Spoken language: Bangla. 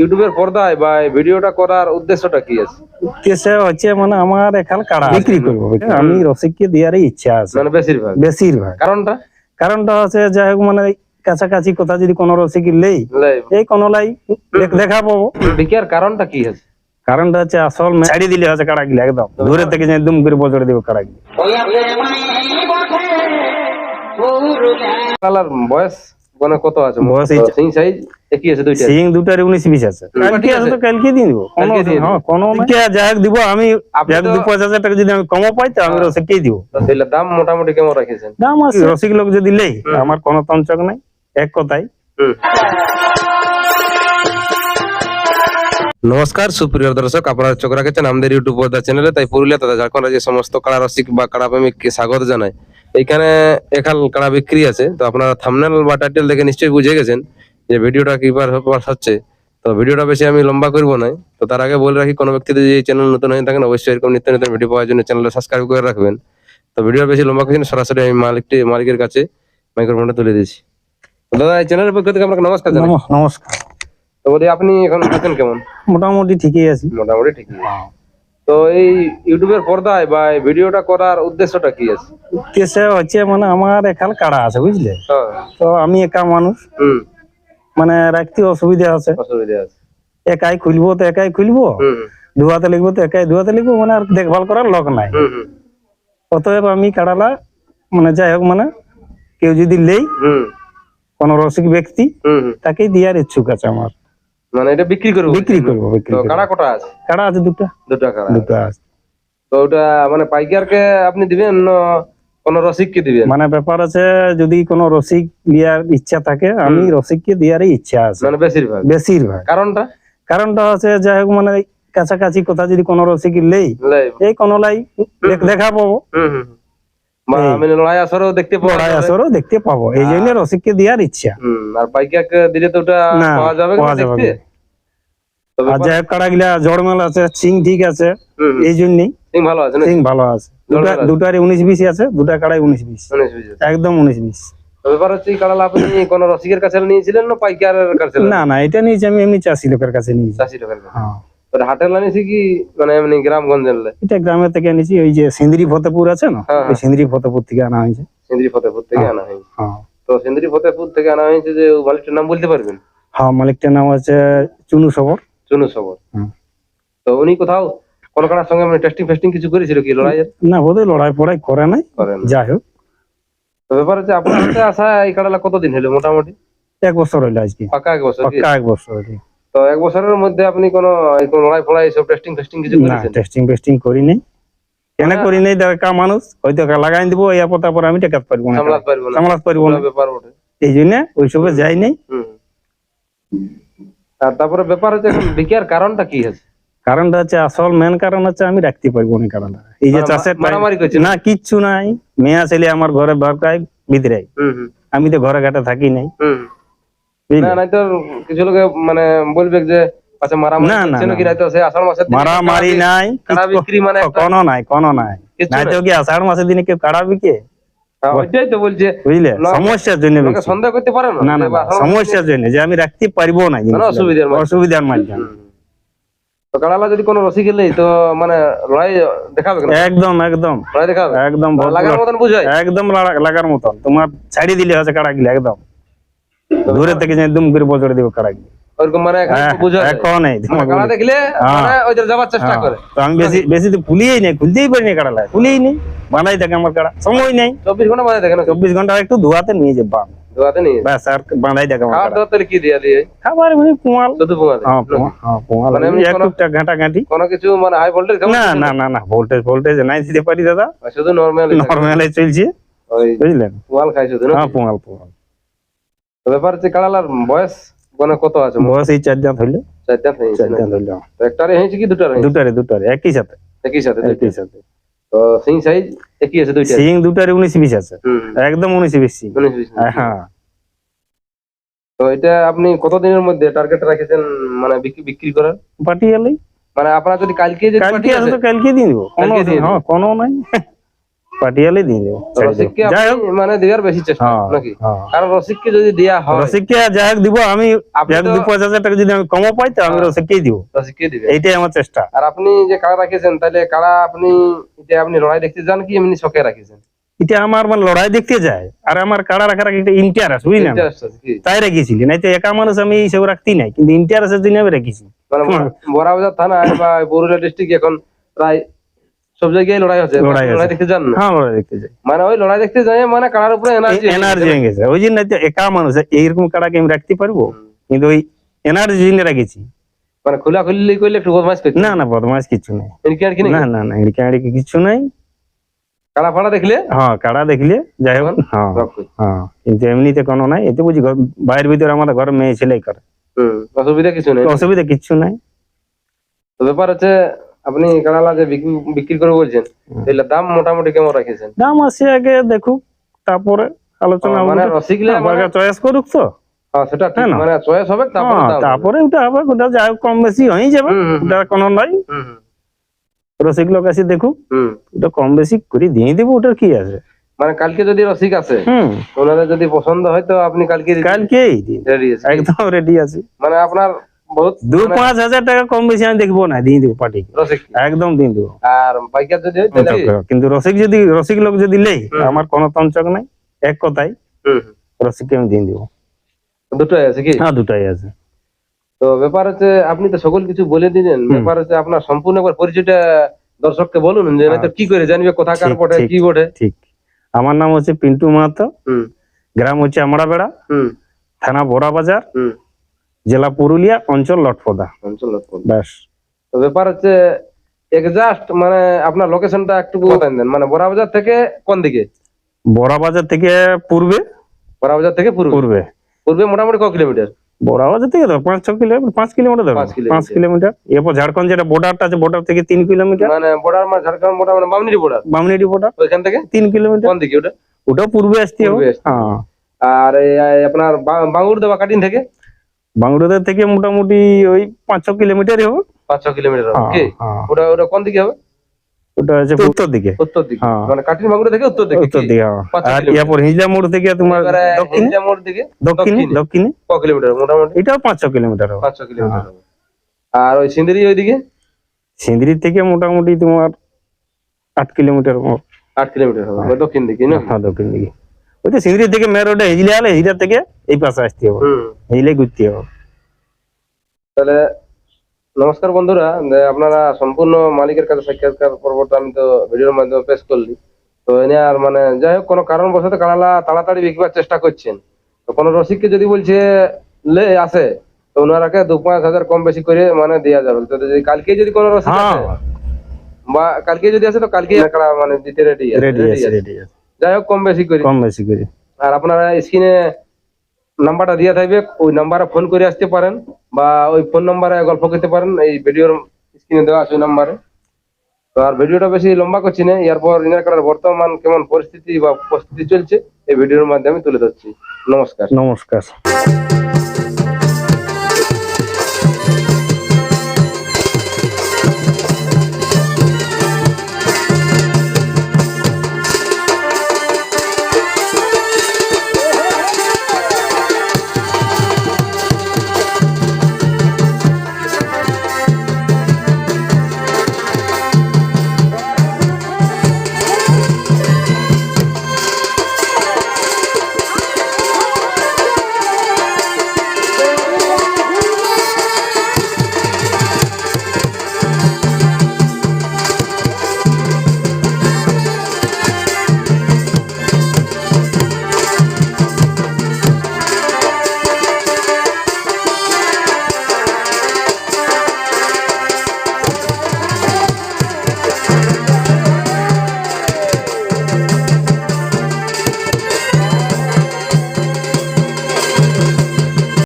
ইউটিউবের পর্দায় বা ভিডিওটা করার উদ্দেশ্যটা কি আছে? উদ্দেশ্য হচ্ছে মানে আমার এখানে কাড়া বিক্রি করব আমি রসিককে দেওয়ারই ইচ্ছা আছে। মানে বেশিরভাগ? বেশিরভাগ। কারণটা? কারণটা হচ্ছে যাই হোক মানে কাছাকাছি কোথা যদি কোনো রসিক লেই এই কোনো লাই দেখা পাবো ঢিকিয়ার কারণটা কি আছে? কারণটা হচ্ছে আসল ছাড়িয়ে দিলে হচ্ছে কাড়া গিলা একদম দূরে থেকে যে দুম করে বজড়ে দেবো কাড়া গিলা কালার বয়স? মানে কত আছে? বয়স সিং সাইজ? একই আছে দুইটা সিং দুটার উনিশ বিশ আছে। কালকে আছে তো কালকে দিয়ে দিব। কালকে দিয়ে হ্যাঁ কোনো। কে হোক দিব আমি তো- দু পঞ্চাশ হাজার টাকা যদি আমি কমও পাই তো আমি রসিককেই দিব। তাহলে দাম মোটামুটি কেমন রেখেছেন? দাম আছে। রসিক লোক যদি লেই আমার কোনো তঞ্চক নাই এক কথাই। নমস্কার সুপ্রিয় দর্শক আপনারা চোখ রাখেছেন আমাদের ইউটিউব চ্যানেলে। তাই পুরুলিয়া তথা ঝাড়খণ্ড রাজ্যের সমস্ত কাড়া রসিক বা কাড়া প্রেমিককে স্বাগত জানাই। এখানে এখাল কাড়া বিক্রি আছে তো আপনারা থামনেল বা টাইটেল দেখে নিশ্চয়ই বুঝে গেছেন যে ভিডিওটা কিবার হচ্ছে তো ভিডিওটা বেশি আমি লম্বা করব না তো তার আগে বলে রাখি কোনো ব্যক্তি যদি এই চ্যানেল নতুন হয়ে থাকেন অবশ্যই এরকম নিত্য নতুন ভিডিও পাওয়ার জন্য চ্যানেলটা সাবস্ক্রাইব করে রাখবেন। তো ভিডিওটা বেশি লম্বা করছি না, সরাসরি আমি মালিকটি মালিকের কাছে মাইক্রোফোনটা তুলে দিয়েছি। দাদা এই চ্যানেলের পক্ষ থেকে আপনাকে নমস্কার নমস্কার। তো বলি আপনি এখন আছেন কেমন? মোটামুটি ঠিকই আছি। মোটামুটি ঠিকই। তো এই ইউটিউবের পর্দায় বা ভিডিওটা করার উদ্দেশ্যটা কি আছে? উদ্দেশ্য হচ্ছে মানে আমার এখানে কাড়া আছে বুঝলে? হ্যাঁ। তো আমি একা মানুষ। হুম। মানে রাখতে অসুবিধা আছে। অসুবিধা আছে। একাই খুলবো তো একাই খুলবো। ধুয়াতে লিখব তো একাই ধুয়াতে লিখব মানে আর দেখভাল করার লোক নাই। অতএব আমি কাড়ালা মানে যাই হোক মানে কেউ যদি লেই কোন রসিক ব্যক্তি। তাকেই দেওয়ার ইচ্ছুক আছে আমার। মানে এটা বিক্রি করব বিক্রি করব বিক্রি তো কাড়া কটা আছে? কাড়া আছে দুটো? দুটা কাড়া দুটো আছে। তো ওটা মানে পাইকারকে আপনি দিবেন না কোন রসিককে দিবেন? মানে ব্যাপার আছে যদি কোনো রসিক লিয়ার ইচ্ছা থাকে আমি রসিককে দেওয়ারই ইচ্ছা আছে। মানে বেশিরভাগ? বেশিরভাগ। কারণটা? কারণটা হচ্ছে যাই হোক মানে কাছাকাছি কোথা যদি কোনো রসিক লেই এই কোনো লাই দেখা পাবো লড়াই আসরেও দেখতে লড়াই আসরও দেখতে পাবো। এই জন্য রসিককে দেওয়ার ইচ্ছা। হুম আর পাইকারকে দিলে তো ওটা পাওয়া যাবে পাওয়া যাবে দেখতে? না। তবে আর যাই হোক কাড়া গিলা আছে সিং ঠিক আছে। এই জন্যই। সিং ভালো আছে সিং ভালো আছে। দুটা। উনিশ বিশ আছে দুটা কাড়াই উনিশ বিশ। একদম উনিশ বিশ। তো ব্যাপার হচ্ছে এই কাড়ালা আপনি কোন রসিকের কাছে নিয়েছিলেন না পাইকারের কাছে? না না এটা নিয়েছি আমি এমনি চাষি লোকের কাছে নিয়েছি। চাষি টাকার কাছে। হ্যাঁ। হাটের কি মানে এমনি গ্রামগঞ্জের এটা গ্রামের থেকে এনেছি ওই যে সিন্দ্রি ফতেপুর আছে না? হ্যাঁ, ওই সিন্দ্রি ফতেপুর থেকে আনা হয়েছে। সিন্দ্রি ফতেপুর থেকে আনা হয়েছে। হ্যাঁ। তো সিন্দ্রি ফতেপুর থেকে আনা হয়েছে যে মালিকটার নাম বলতে পারবেন? হ্যাঁ মালিকটার নাম হচ্ছে চুনু সবর। চুনু সবর। তো উনি কোথাও সঙ্গে মানে টেস্টিং ফেস্টিং কিছু করেছিল কি লড়াইয়ের? না বোধহয় লড়াই ফড়াই করে নাই। করেন যাই হোক। তো ব্যাপার হচ্ছে আপনার আসা এই কতদিন হলো মোটামুটি? এক বছর হইল আজকে। পাকা এক বছর কি? পাক্কা এক বছর হইল তো এক বছরের মধ্যে আপনি কোন লড়াই ফড়াই সব টেস্টিং ফেস্টিং কিছু না করেছেন? টেস্টিং ফেস্টিং করি নাই কেন করি নাই দেখা মানুষ হয়তো লাগাই দিব এই আপর তারপর আমি টেকাতে পারব না। সামলাতে পারব না। সামলাতে পারব না। ব্যাপার ওঠে এই জন্য ওইসবে যাই নাই। হুম। আর তারপরে ব্যাপার হচ্ছে এখন বিকিয়ার কারণটা কি আছে? কারণটা হচ্ছে আসল মেন কারণ হচ্ছে আমি রাখতে পারব না কারণটা। এই যে চাষের মারামারি করছে না কিচ্ছু নাই। মেয়া ছেলে আমার ঘরে বারকায় হুম আমি তো ঘরে ঘাটে থাকি নাই। না নাই তো কিছু লোকে মানে বলবে যে আচ্ছা মারামারি না, না, করছে না। নাকি নাই তো আষাঢ় দিনে মারামারি নাই কাড়া বিক্রি মানে কোনো নাই কোনো নাই। নাই তো কি আষাঢ় মাসের দিনে কেউ কাড়া বিকে? হ্যাঁ, ওইটাই তো বলছে। বুঝলে? সমস্যার জন্য সন্দেহ করতে পারে না না না না, সমস্যার জন্য যে আমি রাখতে পারব না অসুবিধার। অসুবিধার মাধ্যমে। কাড়ালা যদি কোনো রসিক এলেই তো মানে লড়াই দেখাবে একদম একদম। লড়াই দেখাবে? একদম লাগার মতন বুঝায়। একদম লাগার মতন। তোমার ছাড়ি দিলে হচ্ছে কাড়া গিলা একদম। দূরে থেকে যে একদম করে বজড়ে দেবো কাড়া ওরকম মানে এখন একটু বুঝায় এখন নেই কাড়া দেখলে ওই যে চেষ্টা করে। তো আমি বেশি বেশি তো খুলিয়েই নেই খুলতেই পারিনি কাড়া লাগে খুলিয়েই নেই। বানাই থাকে আমার কাড়া সময় নেই। চব্বিশ ঘণ্টা বাজে দেখে না? চব্বিশ ঘণ্টা একটু ধোয়াতে নিয়ে যাবা দোয়াতে নিয়ে ব্যাস আর বানাই থাকে আমার খাওয়ার কাড়া কি দিয়া দিয়ে? খাবার মানে কুমাল শুধু পোঙা হ্যাঁ পোয়া মানে এক কোনো- টুকটাক ঘাঁটা ঘাঁটি কোনো কিছু মানে হাই ভোল্টেজ না না না না ভোল্টেজ ভোল্টেজ নাই দিতে পারি দাদা। শুধু নর্মাল নর্মালে চলছে। বুঝলেন? পোয়াল খাই শুধু হ্যাঁ পোয়াল পোয়াল ব্যাপার হচ্ছে কাড়ালার বয়স মানে কত আছে? বয়স এই চার দাঁত হইল। চারটা হয়েছে চার? দাঁত হইল। তো একটারে হয়েছে কি দুটার হয়েছে? দুটারে দুটারে একই সাথে। একই সাথে একই সাথে। তো সিং সাইজ একই আছে দুইটা? সিং দুটারে আছে। একদম সিং। বিশ হ্যাঁ তো এটা আপনি কতদিনের মধ্যে টার্গেট রাখেছেন মানে বিক্রি বিক্রি করার? পাঠিয়ে মানে আপনারা যদি কালকে যদি কালকে আসে আসে তো কালকে দিয়ে দিব। কোনো হ্যাঁ কোনো নাই। পাটিয়ালে দিয়ে দেবো তো ছেড়ে দেবো। রসিককে যাই হোক। মানে দেওয়ার বেশি চেষ্টা নাকি। কারণ রসিককে যদি দেওয়া হয় রসিককে যাই হোক দিব আমি এক দু পাঁচ হাজার টাকা যদি আমি কমও পাই তো আমি। রসিককেই দিব। রসিককে দিবে। এইটাই আমার চেষ্টা। আর আপনি যে কাড়া রাখেছেন তাহলে কাড়া আপনি এটা আপনি লড়াই দেখতে যান কি এমনি শখে রাখেছেন? এটা আমার মানে লড়াই দেখতে যায়। আর আমার কাড়া রাখার একটা ইন্টারেস্ট বুঝলি? তাই রেখেছিলি নাই তো একা মানুষ আমি এইসব রাখতি নাই কিন্তু ইন্টারেস্টের জন্য আমি রেখেছি। মানে বড়াবাজার থানা বা পুরুলিয়া ডিস্ট্রিক্ট এখন প্রায় সব জায়গায় লড়াই হচ্ছে। লড়াই দেখতে যান না। হ্যাঁ লড়াই দেখতে যাই। মানে ওই লড়াই দেখতে যাই মানে কাড়ার উপরে এনার্জি এনার্জি হয়ে গেছে। ওই জন্য একা মানুষ এইরকম কাড়াকে আমি রাখতে পারব? কিন্তু ওই এনার্জি জন্য রেখেছি। মানে খোলা খুললি করলে একটু বদমাইশ করছে না না বদমাস কিছু নাই। নাকি? না না না আড়িকে কিছু নাই। কাড়া ফাড়া দেখলে? হ্যাঁ কাড়া দেখলে যাই হোক হ্যাঁ হ্যাঁ কিন্তু এমনিতে কোনো নাই। এতে বুঝি বাইরের ভিতরে আমাদের ঘরে মেয়ে ছেলেই করে। অসুবিধা কিছু নেই। অসুবিধা কিচ্ছু নাই। ব্যাপার হচ্ছে আপনি কাড়ালা যে বিক্রি- বিক্রি করে বলছেন তাহলে দাম মোটামুটি কেমন রাখেছেন? দাম আসে আগে দেখুক তারপরে আলোচনা মানে রসিকলে মানে- চয়েস করুক তো। সেটা ঠিক মানে চয়েস হবে তারপরে হ্যাঁ, হবে। তারপরে ওটা হবে ওটা যাই কম বেশি হয়ে যাবে ওটা কোনো নাই। রসিক লোক আসি দেখুক। ওটা কম বেশি করে দিয়ে দেবো ওটার কি আছে? মানে কালকে যদি রসিক হুম। ওনাদের যদি পছন্দ হয় তো আপনি কালকে কালকেই আছে। একদম রেডি আছি। মানে আপনার দু মানে পাঁচ হাজার টাকা কম বেশি আমি দেখব না দিয়ে দেবো একদম দিয়ে দেবো। আর যদি কিন্তু রসিক যদি রসিক লোক যদি লেই আমার কোনো তঞ্চক নাই এক কথাই। রসিককে আমি দিয়ে দেবো। দুটোই আছে কি? হ্যাঁ দুটাই আছে। তো ব্যাপার হচ্ছে আপনি তো সকল কিছু বলে দিলেন। ব্যাপার হচ্ছে আপনার সম্পূর্ণ একবার পরিচয়টা দর্শককে বলুন যে কি করে জানবে কোথাকার বটে কি বটে। ঠিক। আমার নাম হচ্ছে পিন্টু মাহাতো। হুম। গ্রাম হচ্ছে আমড়াবেড়া। হুম। থানা বড়া বাজার জেলা পুরুলিয়া অঞ্চল লটপদা। অঞ্চল লক্ষণ। ব্যাস। তো ব্যাপার হচ্ছে এক্সাস্ট মানে আপনার লোকেশনটা একটু বলেন দেন মানে বড়াবাজার থেকে কোন দিকে? বড়া বাজার থেকে পূর্বে? বড়াবাজার থেকে পূর্ব? পূর্বে। পূর্বে মোটামুটি ক কিলোমিটার? বড়া বাজার থেকে ধর পাঁচ ছ কিলোমিটার পাঁচ কিলোমিটার ধরো। পাঁচ কিলোমিটার। এরপর ঝাড়খণ্ড যেটা বর্ডারটা আছে বর্ডার থেকে তিন কিলোমিটার। মানে বর্ডার মানে ঝাড়খণ্ড মোটা মানে বামনিটি বর্ডার বামনেডি বর্ডার ওইখান থেকে? তিন কিলোমিটার। কোন দিকে ওটা? ওটাও পূর্বে আসতে হবে। হ্যাঁ। আর আপনার বাঙ্গুর দেওয়া কাটিন থেকে? বাংলাদেশ থেকে মোটামুটি ওই পাঁচ ছ কিলোমিটারই হবে। পাঁচ ছ কিলোমিটার হবে। হ্যাঁ, হ্যাঁ। ওটা ওটা কোন দিকে হবে? ওটা উত্তর দিকে। উত্তর দিকে। হ্যাঁ। মানে কাটিন থেকে উত্তর দিকে উত্তর? দিকে আর। হিজলা মোড় থেকে তোমার দক্ষিণে? মোড় দক্ষিণে দক্ষিণে। ক কিলোমিটার মোটামুটি? এটাও পাঁচ ছ কিলোমিটার হবে। পাঁচ ছ কিলোমিটার। হবে। আর ওই সিন্দিরি ওইদিকে? সিন্দ্রি থেকে মোটামুটি তোমার আট কিলোমিটার আট কিলোমিটার হবে। দক্ষিণ দিকে না? হ্যাঁ দক্ষিণ দিকে। ওই তো সিন্দ্রি থেকে মেন রোডে হিজলে আলে হিজলা থেকে এই পাশে আসতে হবে। হিজলে ঘুরতে হবে। তাহলে নমস্কার বন্ধুরা আপনারা সম্পূর্ণ মালিকের কাছে সাক্ষাৎকার পর্বটা আমি তো ভিডিওর মাধ্যমে পেশ করলি। তো এনে আর মানে যাই হোক কোনো কারণবশত কানালা তাড়াতাড়ি বিকবার চেষ্টা করছেন। তো কোনো রসিককে যদি বলছে লে আসে তো ওনারাকে দু পাঁচ হাজার কম বেশি করে মানে দেওয়া যাবে। তো যদি কালকে যদি কোনো রসিক হ্যাঁ। বা কালকে যদি আসে তো কালকে মানে দিতে রেডি রেডি যাই হোক কম বেশি করে। কম বেশি করে। আর আপনারা স্ক্রিনে নাম্বারটা দিয়ে থাকবে, ওই নাম্বারে ফোন করে আসতে পারেন বা ওই ফোন নাম্বারে গল্প করতে পারেন, এই ভিডিওর স্ক্রিনে দেওয়া আছে ওই নাম্বারে। তো আর ভিডিওটা বেশি লম্বা করছি না, এরপর ইনার কাটার বর্তমান কেমন পরিস্থিতি বা প্রস্তুতি চলছে, এই ভিডিওর মাধ্যমে তুলে ধরছি। নমস্কার। নমস্কার।